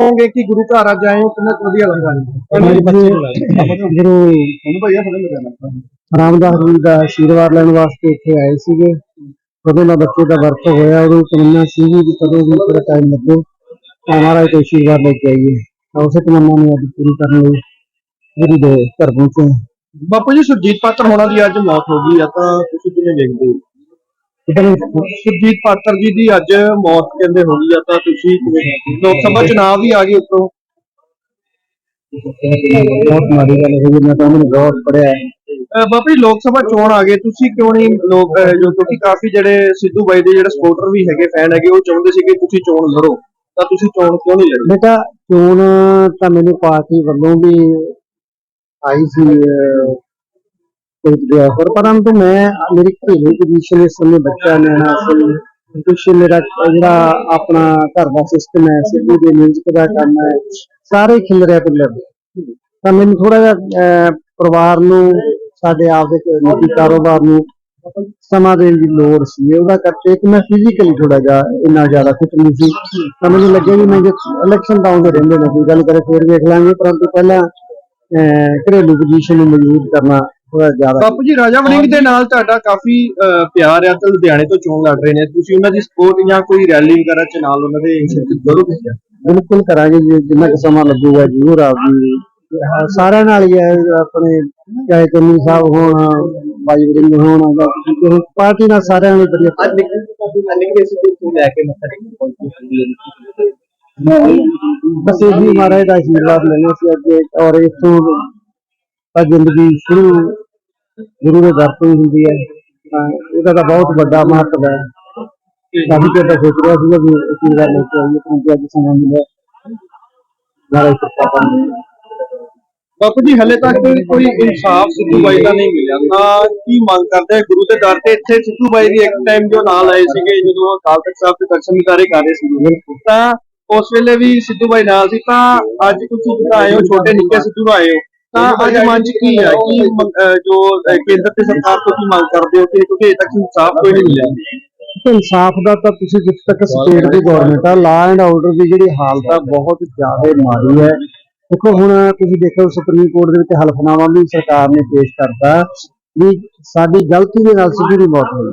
ਕਹੋਗੇ ਕਿ ਗੁਰੂ ਘਰ ਅੱਜ ਆਏ ਹੋ? ਕਿੰਨਾ ਕੁ ਵਧੀਆ ਲੱਗਾ ਭਈਆ ਫੜੇ ਲਗਾਣਾ ਰਾਮਦਾਸ ਜੀ ਦਾ ਆਸ਼ੀਰਵਾਦ ਲੈਣ ਵਾਸਤੇ ਇੱਥੇ ਆਏ ਸੀਗੇ। ਕਦੋਂ ਦਾ ਬੱਚੇ ਦਾ ਵਰਤ ਹੋਇਆ ਉਦੋਂ ਤਮੰਨਾ ਸੀਗੀ ਕਿ ਕਦੋਂ ਵੀ ਥੋੜਾ ਟਾਈਮ ਲੱਗੇ। ਤਾਂ ਮਹਾਰਾਜ ਤੋਂ ਆਸ਼ੀਰਵਾਦ ਲੈ ਕੇ ਆਈਏ। ਤਾਂ ਉਸੇ ਤਮੰਨਾ ਨੂੰ ਅੱਜ ਪੂਰੀ ਕਰਨ ਲਈ ਗੁਰੂ ਦੇ ਘਰ ਪਹੁੰਚੇ। ਬਾਪੂ ਜੀ ਸੁਰਜੀਤ ਪਾਤਰ ਹੋਣਾ ਦੀ ਅੱਜ ਮੌਤ ਹੋ ਗਈ ਆ ਤਾਂ ਤੁਸੀਂ ਕਿਵੇਂ ਵੇਖਦੇ ਹੋ? ਸੁਰਜੀਤ ਪਾਤਰ ਜੀ ਦੀ ਅੱਜ ਮੌਤ ਕਹਿੰਦੇ ਹੋ ਗਈ ਆ ਤਾਂ ਤੁਸੀਂ ਲੋਕ ਸਭਾ ਚੁਣਾਵ ਵੀ ਆ ਗਏ ਉੱਤੋਂ। ਬਹੁਤ ਮਾੜੀ ਗੱਲ ਹੋਈ ਮੈਂ ਤਾਂ ਉਹਨੂੰ ਬਹੁਤ ਪੜਿਆ ਬਾਪੂ ਜੀ ਲੋਕ ਸਭਾ ਚੋਣ ਆ ਗਏ ਤੁਸੀਂ ਕਿਉਂ ਨਹੀਂ ਲੋਕ ਜੋ ਕਿਉਂਕਿ ਕਾਫੀ ਜਿਹੜੇ ਸਿੱਧੂ ਬਾਈ ਦੇ ਜਿਹੜੇ ਸਪੋਰਟਰ ਵੀ ਹੈਗੇ ਫੈਨ ਹੈਗੇ ਉਹ ਚਾਹੁੰਦੇ ਸੀ ਕਿ ਤੁਸੀਂ ਚੋਣ ਲੜੋ। ਤਾਂ ਤੁਸੀਂ ਚੋਣ ਕਿਉਂ ਨਹੀਂ ਲੜੀ ਬੇਟਾ ਚੋਣ ਤਾਂ ਮੈਨੂੰ ਪਾਰਟੀ ਵੱਲੋਂ ਵੀ ਆਈ ਸੀ ਅਹ, ਕੋਈ ਵੀ ਆਫਰ ਪਰੰਤੂ ਮੈਂ ਮੇਰੀ ਘਰੇਲੂ ਪੋਜੀਸ਼ਨ ਇਸ ਸਮੇਂ ਬੱਚਾ ਨਿਆਣਾ ਸੀ ਕੁਛ ਮੇਰਾ ਜਿਹੜਾ ਆਪਣਾ ਘਰ ਦਾ ਸਿਸਟਮ ਹੈ ਸਿੱਧੂ ਦੇ ਮਿਊਜ਼ਿਕ ਦਾ ਕੰਮ ਹੈ ਸਾਰੇ ਖਿਲ ਰਿਹਾ ਪਿੱਲਰ ਤਾਂ ਮੈਨੂੰ ਥੋੜਾ ਜਿਹਾ ਪਰਿਵਾਰ ਨੂੰ ਸਾਡੇ ਆਪ ਦੇ ਨਿੱਜੀ ਕਾਰੋਬਾਰ ਨੂੰ ਸਮਾਂ ਦੇਣ ਦੀ ਲੋੜ ਸੀ ਉਹਦਾ ਕਰਕੇ ਕਿ ਮੈਂ ਫਿਜ਼ੀਕਲੀ ਥੋੜਾ ਜਿਹਾ ਇੰਨਾ ਜ਼ਿਆਦਾ ਫਿਟ ਨਹੀਂ ਸੀ। ਤਾਂ ਮੈਨੂੰ ਲੱਗਿਆ ਵੀ ਮੈਂ ਜੇ ਇਲੈਕਸ਼ਨ ਤਾਂ ਆਉਂਦੇ ਰਹਿੰਦੇ ਨੇ ਕੋਈ ਗੱਲ ਕਰੇ ਫੇਰ ਵੇਖ ਲਾਂਗੇ। ਪਰੰਤੂ ਪਹਿਲਾਂ ਅਹ, ਘਰੇਲੂ ਪੋਜੀਸ਼ਨ ਨੂੰ ਮਜ਼ਬੂਤ ਕਰਨਾ ਥੋੜਾ ਜ਼ਿਆਦਾ ਬਾਪੂ ਜੀ ਰਾਜਾ ਵੜਿੰਗ ਦੇ ਨਾਲ ਤੁਹਾਡਾ ਕਾਫੀ ਅਹ, ਪਿਆਰ ਆ ਤੇ ਲੁਧਿਆਣੇ ਤੋਂ ਚੋਣ ਲੜ ਰਹੇ ਨੇ। ਤੁਸੀਂ ਉਹਨਾਂ ਦੀ ਸਪੋਰਟ ਜਾਂ ਕੋਈ ਰੈਲੀ ਵਗੈਰਾ ਚ ਨਾਲ ਉਹਨਾਂ ਦੇ ਸ਼ਿਰਕਤ ਕਰੋਗੇ? ਕਿਆ? ਬਿਲਕੁਲ ਕਰਾਂਗੇ ਜੀ ਜਿੰਨਾ ਕੁ ਸਮਾਂ ਲੱਗੂਗਾ ਜ਼ਰੂਰ ਆਪਦੀ ਹਾਂ, ਸਾਰਿਆਂ ਨਾਲ ਹੀ ਹੈ ਆਪਣੇ ਚਾਹੇ ਕੰਨੀ ਸਾਹਿਬ ਹੋਣ ਬਾਈ ਵੜਿੰਗ ਹੋਣ ਜਾਂ ਕਿਸੇ ਪਾਰਟੀ ਨਾਲ ਸਾਰਿਆਂ ਨਾਲ ਵਧੀਆ ਅੱਜ ਨਿਕਲੇ ਸੀ ਤੁਸੀਂ ਲੈ ਕੇ ਮੱਥਾ ਟੇਕਣ ਬਸ ਇਹ ਵੀ ਮਹਾਰਾਜ ਦਾ ਆਸ਼ੀਰਵਾਦ ਲੈਣਾ ਸੀ ਅੱਗੇ ਔਰ ਇਥੋਂ ਤਾਂ ਜ਼ਿੰਦਗੀ ਸ਼ੁਰੂ ਗੁਰੂ ਦੇ ਦਰ ਤੋਂ ਹੀ ਹੁੰਦੀ ਹੈ। ਤਾਂ ਇਹਦਾ ਤਾਂ ਬਹੁਤ ਵੱਡਾ ਮਹੱਤਵ ਹੈ। ਕਾਫੀ ਚਿਰ ਤੋਂ ਸੋਚ ਰਿਹਾ ਸੀਗਾ ਵੀ ਆਸ਼ੀਰਵਾਦ ਲੈ ਕੇ ਆਈਏ ਪਰੰਤੂ ਅੱਜ ਸਮਾਂ ਮਿਲਿਆ। ਮਹਾਰਾਜ ਕਿਰਪਾ ਕਰਨ ਬਾਪੂ ਜੀ ਹਲੇ ਤੱਕ ਕੋਈ ਇਨਸਾਫ ਸਿੱਧੂ ਬਾਈ ਦਾ ਨਹੀਂ ਮਿਲਿਆ। ਤਾਂ ਕੀ ਮੰਗ ਕਰਦੇ ਗੁਰੂ ਦੇ ਦਰ ਤੇ ਇੱਥੇ ਸਿੱਧੂ ਬਾਈ ਦੀ ਇੱਕ ਟਾਈਮ ਜੋ ਨਾਲ ਆਏ ਸੀਗੇ ਜਦੋਂ ਅਕਾਲ ਤਖਤ ਸਾਹਿਬ ਦੇ ਦਰਸ਼ਨ ਵਿਚਾਰੇ ਕਰ ਰਹੇ ਸੀਗੇ। ਤਾਂ ਉਸ ਵੇਲੇ ਵੀ ਸਿੱਧੂ ਬਾਈ ਨਾਲ ਸੀ। ਤਾਂ ਅੱਜ ਤੁਸੀਂ ਜਿਹੜਾ ਆਏ ਹੋ ਛੋਟੇ ਨਿੱਕੇ ਸਿੱਧੂ ਆਏ ਹੋ। ਤਾਂ ਅੱਜ ਮਨ ਚ ਕੀ ਹੈ ਕੀ ਜੋ ਕੇਂਦਰ ਤੇ ਸਰਕਾਰ ਤੋਂ ਕੀ ਮੰਗ ਕਰਦੇ ਹੋ ਕਿ ਕਿਉਂਕਿ ਅਜੇ ਤੱਕ ਇਨਸਾਫ ਕੋਈ ਨਹੀਂ ਮਿਲਿਆ? ਇਨਸਾਫ ਦਾ ਤਾਂ ਤੁਸੀਂ ਜਿੱਥੇ ਤੱਕ ਸਟੇਟ ਦੀ ਗਵਰਨਮੈਂਟ ਆ ਲਾ ਐਂਡ ਆਰਡਰ ਦੀ ਜਿਹੜੀ ਹਾਲਤ ਆ ਬਹੁਤ ਜ਼ਿਆਦਾ ਮਾੜੀ ਹੈ। ਦੇਖੋ ਹੁਣ ਤੁਸੀਂ ਦੇਖੋ ਸੁਪਰੀਮ ਕੋਰਟ ਦੇ ਵਿੱਚ ਹਲਫਨਾਮਾ ਵੀ ਸਰਕਾਰ ਨੇ ਪੇਸ਼ ਕਰਤਾ ਵੀ ਸਾਡੀ ਗਲਤੀ ਦੇ ਨਾਲ ਸਿੱਧੂ ਦੀ ਮੌਤ ਹੋਈ।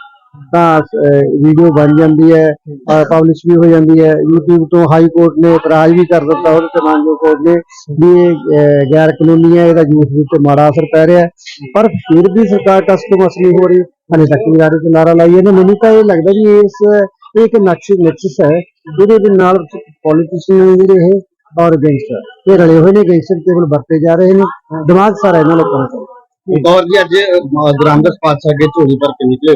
ਤਾਂ ਵੀਡੀਓ ਬਣ ਜਾਂਦੀ ਹੈ ਪਬਲਿਸ਼ ਵੀ ਹੋ ਜਾਂਦੀ ਹੈ। YouTube ਤੋਂ ਹਾਈ ਕੋਰਟ ਨੇ ਇਤਰਾਜ਼ ਵੀ ਕਰ ਦਿੱਤਾ ਉਹਦੇ ਤੇ ਮਾਨਜੋ ਕੋਰਟ ਨੇ ਵੀ ਇਹ ਗੈਰ ਕਾਨੂੰਨੀ ਹੈ ਇਹਦਾ ਯੂਥ ਦੇ ਉੱਤੇ ਮਾੜਾ ਅਸਰ ਪੈ ਰਿਹਾ ਹੈ। ਪਰ ਫਿਰ ਵੀ ਸਰਕਾਰ ਕਸ ਤੋਂ ਮਸਲੀ ਹੋ ਰਹੀ। ਹਲੇ ਤੱਕ ਵੀ ਆਰੇ ਤੇ ਨਾਰਾ ਲਾਈ ਇਹਨੇ ਮੈਨੂੰ ਤਾਂ ਇਹ ਲੱਗਦਾ ਵੀ ਇਸ ਇਹ ਇੱਕ ਨਕਸ਼ ਨਕਸ਼ਸ ਹੈ ਜਿਹਦੇ ਦੇ ਨਾਲ ਪੋਲੀਟੀਸ਼ੀਅਨ ਜਿਹੜੇ ਇਹ ਔਰ ਗੈਂਗਸਟਰ ਇਹ ਰਲੇ ਹੋਏ ਨੇ ਗੈਂਗਸਟਰ ਕੇਵਲ ਵਰਤੇ ਜਾ ਰਹੇ ਨੇ। ਦਿਮਾਗ ਸਾਰਾ ਇਹਨਾਂ ਲੋਕਾਂ ਦਾ ਔਰ ਜੀ ਅੱਜ ਗ੍ਰਾਮਦਸ ਪਾਤਸ਼ਾਹ ਅੱਗੇ ਝੋਲੀ ਭਰ ਕੇ ਨਿਕਲੇ।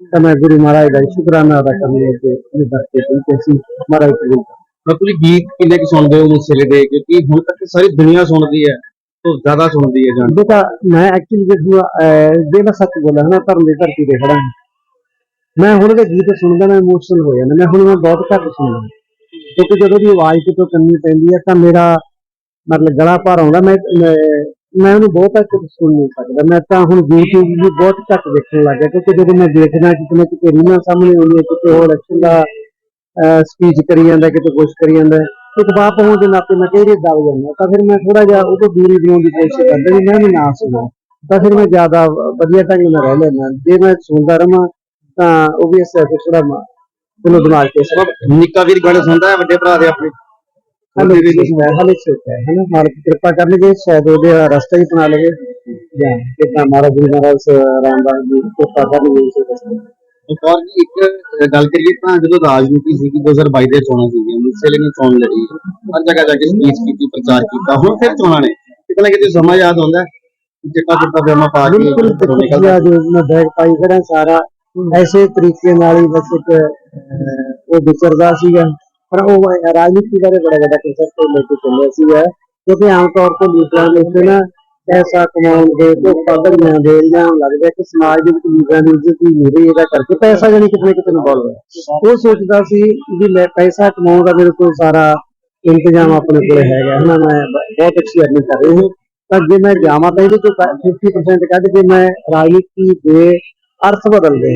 ਤਾਂ ਮੈਂ ਗੁਰੂ ਮਹਾਰਾਜ ਦਾ ਸ਼ੁਕਰਾਨਾ ਅਦਾ ਕਰਨ ਲਈ ਤੇ ਇਹ ਦਰਤੇ ਤੇ ਅਸੀਂ ਮਹਾਰਾਜ ਕਰ ਮੈਂ ਤੁਸੀਂ ਗੀਤ ਕਿੰਨੇ ਕੁ ਸੁਣਦੇ ਹੋ ਮੁਸਲੇ ਦੇ? ਕਿਉਂਕਿ ਹੁਣ ਤੱਕ ਸਾਰੀ ਦੁਨੀਆ ਸੁਣਦੀ ਹੈ ਤੋਂ ਜ਼ਿਆਦਾ ਸੁਣਦੀ ਹੈ ਜਾਨ। ਬੇਟਾ ਮੈਂ ਐਕਚੁਅਲੀ ਜੇ ਜੇ ਮੈਂ ਸੱਚ ਬੋਲਾਂ ਨਾ ਧਰਮ ਦੀ ਧਰਤੀ ਤੇ ਖੜਾ। ਮੈਂ ਹੁਣ ਦੇ ਗੀਤ ਸੁਣਦਾ ਮੈਂ ਇਮੋਸ਼ਨਲ ਹੋ ਜਾਂਦਾ। ਮੈਂ ਹੁਣ ਮੈਂ ਬਹੁਤ ਘੱਟ ਸੁਣਦਾ। ਕਿਉਂਕਿ ਜਦੋਂ ਦੀ ਆਵਾਜ਼ ਕਿਤੋਂ ਕੰਨੀ ਪੈਂਦੀ ਹੈ ਤਾਂ ਮੇਰਾ ਮਤਲਬ ਗਲਾ ਭਰ ਆਉਂਦਾ। ਮੈਂ ਮੈਂ- ਉਹਨੂੰ ਬਹੁਤ ਘੱਟ ਸੁਣ ਨਹੀਂ ਸਕਦਾ। ਮੈਂ ਤਾਂ ਹੁਣ YouTube ਵੀ ਬਹੁਤ ਘੱਟ ਦੇਖਣ ਲੱਗ ਗਿਆ ਕਿਉਂਕਿ ਜਦੋਂ ਮੈਂ ਦੇਖਦਾ ਕਿਤੇ ਨਾ ਕਿਤੇ ਰੀਲਾਂ ਸਾਹਮਣੇ ਆਉਂਦੀਆਂ ਕਿਤੇ ਹੋਰ ਇਲੈਕਸ਼ਨ ਦਾ ਸਪੀਚ ਕਰੀ ਜਾਂਦਾ, ਕਿਤੇ ਕੁਛ ਕਰੀ ਜਾਂਦਾ ਇੱਕ ਬਾਪ ਹੋਣ ਦੇ ਨਾਤੇ ਮੈਂ ਕਈ ਦਬ ਜਾਂਦਾ। ਤਾਂ ਫਿਰ ਮੈਂ ਥੋੜਾ ਜਿਹਾ ਉਹ ਤੋਂ ਦੂਰੀ ਬਣਾਉਣ ਦੀ ਕੋਸ਼ਿਸ਼ ਕਰਦਾ ਵੀ ਮੈਂ ਵੀ ਨਾ ਸੁਣਾ। ਤਾਂ ਫਿਰ ਮੈਂ ਜ਼ਿਆਦਾ ਵਧੀਆ ਢੰਗ ਨਾਲ ਰਹਿ ਲੈਂਦਾ। ਜੇ ਮੈਂ ਸੁਣਦਾ ਰਵਾਂ ਤਾਂ ਉਹ ਵੀ ਇਸ ਫਿਰ ਥੋੜਾ ਮੈਨੂੰ ਦਿਮਾਗ ਤੇ ਸਭ ਨਿੱਕਾ ਵੀਰ ਗਾਣੇ ਸੁਣਦਾ ਹੈ, ਵੱਡੇ ਭਰਾ ਦੇ ਆਪਣੇ ਹਲੇ ਵੀ ਹੈ ਹਲੇ ਛੋਟਾ ਹੈ ਹਨਾ ਮਾਲਕ ਕਿਰਪਾ ਕਰ ਲਵੇ ਸ਼ਾਇਦ ਉਹਦੇ ਰਸਤਾ ਹੀ ਬਣਾ ਲਵੇ ਜਾਂ ਕਿਤਾ ਮਹਾਰਾਜ ਜੀ ਮਹਾਰਾਜ ਰਾਮਦਾਸ ਜੀ ਕਿਰਪਾ ਕਰ ਲਵੇ ਉਸੇ ਰਸਤੇ ਇੱਕ ਔਰ ਜੀ ਇੱਕ ਗੱਲ ਕਰੀਏ ਤਾਂ ਜਦੋਂ ਰਾਜਨੀਤੀ ਸੀਗੀ 2022 ਦੇ ਚੋਣਾਂ ਸੀਗੀਆਂ ਮੁਸਲੇ ਨੇ ਚੋਣ ਲੜੀ ਹਰ ਜਗ੍ਹਾ ਜਾ ਕੇ ਸਪੀਚ ਕੀਤੀ ਪ੍ਰਚਾਰ ਕੀਤਾ ਹੁਣ ਫਿਰ ਚੋਣਾਂ ਨੇ ਕਿਤੇ ਨਾ ਕਿਤੇ ਸਮਾਂ ਯਾਦ ਆਉਂਦਾ ਚਿੱਟਾ ਚਿੱਟਾ ਫਿਰਮਾ ਪਾ ਕੇ ਬਿਲਕੁਲ ਘਰੋਂ ਨਿਕਲਦਾ। ਤਕਰੀਆ ਜੋ ਮੈਂ ਬੈਗ ਪਾਈ ਖੜਾ ਸਾਰਾ ਐਸੇ ਤਰੀਕੇ ਨਾਲ ਹੀ ਬਸ ਇੱਕ ਉਹ ਵਿਚਰਦਾ ਸੀਗਾ। ਪਰ ਉਹ ਰਾਜਨੀਤੀ ਬਾਰੇ ਬੜਾ ਵੱਡਾ ਕਨਸੈਪਟ ਲੈ ਕੇ ਚੱਲਿਆ ਸੀਗਾ ਕਿਉਂਕਿ ਆਮ ਤੌਰ ਤੇ ਲੀਡਰਾਂ ਦੇ ਉੱਤੇ ਨਾ ਪੈਸਾ ਕਮਾਉਣ ਦੇ ਤੋਂ ਪਦਰੀਆਂ ਦੇ ਜਾਂ ਲੱਗਦਾ ਕਿ ਸਮਾਜ ਦੇ ਵਿੱਚ ਲੀਡਰਾਂ ਦੀ ਇੱਜ਼ਤ ਨਹੀਂ ਹੋ ਰਹੀ ਇਹਦਾ ਕਰਕੇ ਪੈਸਾ ਜਾਨੀ ਕਿਤੇ ਨਾ ਕਿਤੇ ਇਨਵੋਲਵ ਹੈ ਉਹ ਸੋਚਦਾ ਸੀ ਵੀ ਮੈਂ ਪੈਸਾ ਕਮਾਉਣ ਦਾ ਮੇਰੇ ਕੋਲ ਸਾਰਾ ਇੰਤਜ਼ਾਮ ਆਪਣੇ ਕੋਲ ਹੈਗਾ ਹਨਾ ਮੈਂ ਬਹੁਤ ਅੱਛੀ ਅਰਨਿੰਗ ਕਰ ਰਹੀ ਹਾਂ। ਤਾਂ ਜੇ ਮੈਂ ਜਾਵਾਂ ਤਾਂ ਇਹਦੇ ਤੋਂ 50% ਕੱਢ ਕੇ ਮੈਂ ਰਾਜਨੀਤੀ ਦੇ ਅਰਥ ਬਦਲਦੇ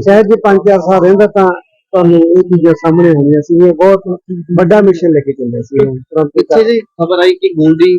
ਸ਼ਾਇਦ ਜੇ 5-4 ਸਾਲ ਰਹਿੰਦਾ ਤਾਂ ਤੁਹਾਨੂੰ ਇਹ ਚੀਜ਼ਾਂ ਸਾਹਮਣੇ ਹੋਣੀਆਂ ਸੀ ਇਹ ਬਹੁਤ ਵੱਡਾ ਮਿਸ਼ਨ ਲੈ ਕੇ ਚੱਲਿਆ ਸੀ ਪਰੰਤੂ ਪਿੱਛੇ ਜੀ ਖਬਰ ਆਈ ਕਿ ਗੋਲਡੀ